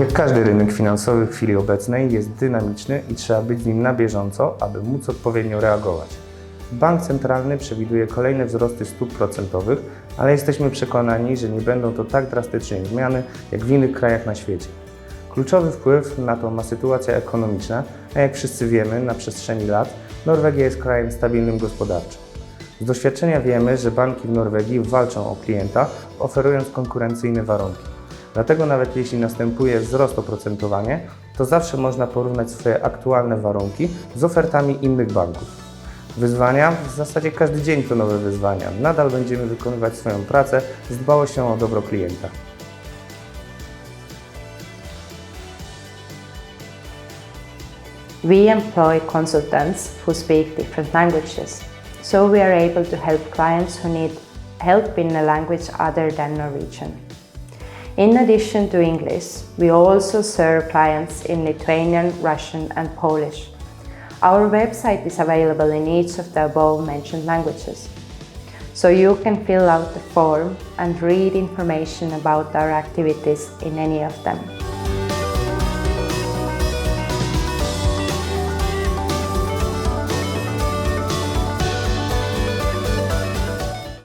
Jak każdy rynek finansowy w chwili obecnej jest dynamiczny i trzeba być z nim na bieżąco, aby móc odpowiednio reagować. Bank centralny przewiduje kolejne wzrosty stóp procentowych, ale jesteśmy przekonani, że nie będą to tak drastyczne zmiany jak w innych krajach na świecie. Kluczowy wpływ na to ma sytuacja ekonomiczna, a jak wszyscy wiemy, na przestrzeni lat Norwegia jest krajem stabilnym gospodarczo. Z doświadczenia wiemy, że banki w Norwegii walczą o klienta, oferując konkurencyjne warunki. Dlatego nawet jeśli następuje wzrost oprocentowania, to zawsze można porównać swoje aktualne warunki z ofertami innych banków. Wyzwania? W zasadzie każdy dzień to nowe wyzwania. Nadal będziemy wykonywać swoją pracę z dbałością o dobro klienta. We employ consultants who speak different languages, so we are able to help clients who need help in a language other than Norwegian. In addition to English, we also serve clients in Lithuanian, Russian, and Polish. Our website is available in each of the above mentioned languages, so you can fill out the form and read information about our activities in any of them.